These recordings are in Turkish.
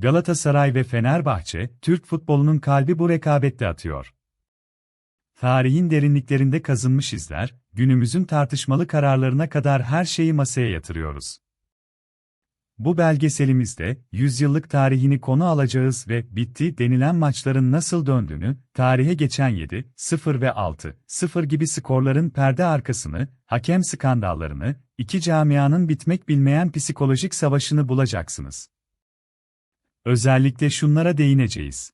Galatasaray ve Fenerbahçe, Türk futbolunun kalbi bu rekabette atıyor. Tarihin derinliklerinde kazınmış izler, günümüzün tartışmalı kararlarına kadar her şeyi masaya yatırıyoruz. Bu belgeselimizde, yüzyıllık tarihini konu alacağız ve bitti denilen maçların nasıl döndüğünü, tarihe geçen 7, 0 ve 6, 0 gibi skorların perde arkasını, hakem skandallarını, iki camianın bitmek bilmeyen psikolojik savaşını bulacaksınız. Özellikle şunlara değineceğiz.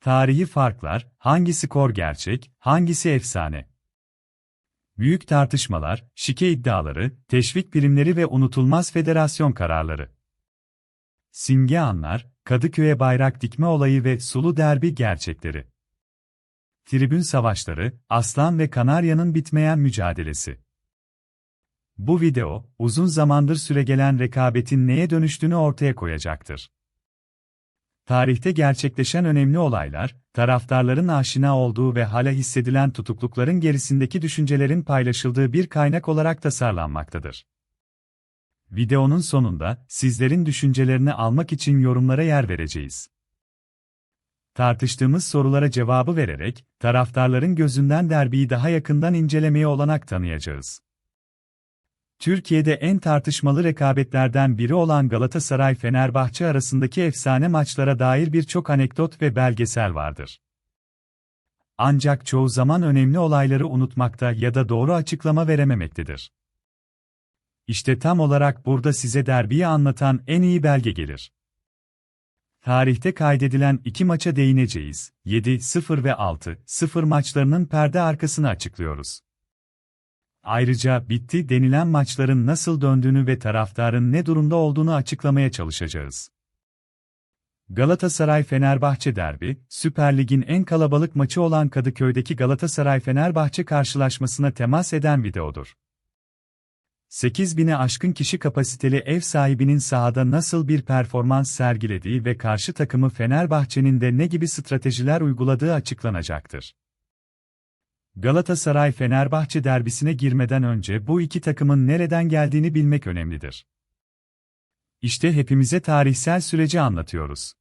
Tarihi farklar, hangi skor gerçek, hangisi efsane? Büyük tartışmalar, şike iddiaları, teşvik primleri ve unutulmaz federasyon kararları. Simge anlar, Kadıköy'e bayrak dikme olayı ve sulu derbi gerçekleri. Tribün savaşları, Aslan ve Kanarya'nın bitmeyen mücadelesi. Bu video, uzun zamandır süregelen rekabetin neye dönüştüğünü ortaya koyacaktır. Tarihte gerçekleşen önemli olaylar, taraftarların aşina olduğu ve hala hissedilen tutuklukların gerisindeki düşüncelerin paylaşıldığı bir kaynak olarak tasarlanmaktadır. Videonun sonunda, sizlerin düşüncelerini almak için yorumlara yer vereceğiz. Tartıştığımız sorulara cevabı vererek, taraftarların gözünden derbiyi daha yakından incelemeye olanak tanıyacağız. Türkiye'de en tartışmalı rekabetlerden biri olan Galatasaray-Fenerbahçe arasındaki efsane maçlara dair birçok anekdot ve belgesel vardır. Ancak çoğu zaman önemli olayları unutmakta ya da doğru açıklama verememektedir. İşte tam olarak burada size derbiyi anlatan en iyi belge gelir. Tarihte kaydedilen iki maça değineceğiz. 7-0 ve 6-0 maçlarının perde arkasını açıklıyoruz. Ayrıca bitti denilen maçların nasıl döndüğünü ve taraftarın ne durumda olduğunu açıklamaya çalışacağız. Galatasaray-Fenerbahçe derbi, Süper Lig'in en kalabalık maçı olan Kadıköy'deki Galatasaray-Fenerbahçe karşılaşmasına temas eden videodur. 8000'e aşkın kişi kapasiteli ev sahibinin sahada nasıl bir performans sergilediği ve karşı takımı Fenerbahçe'nin de ne gibi stratejiler uyguladığı açıklanacaktır. Galatasaray-Fenerbahçe derbisine girmeden önce bu iki takımın nereden geldiğini bilmek önemlidir. İşte hepimize tarihsel süreci anlatıyoruz.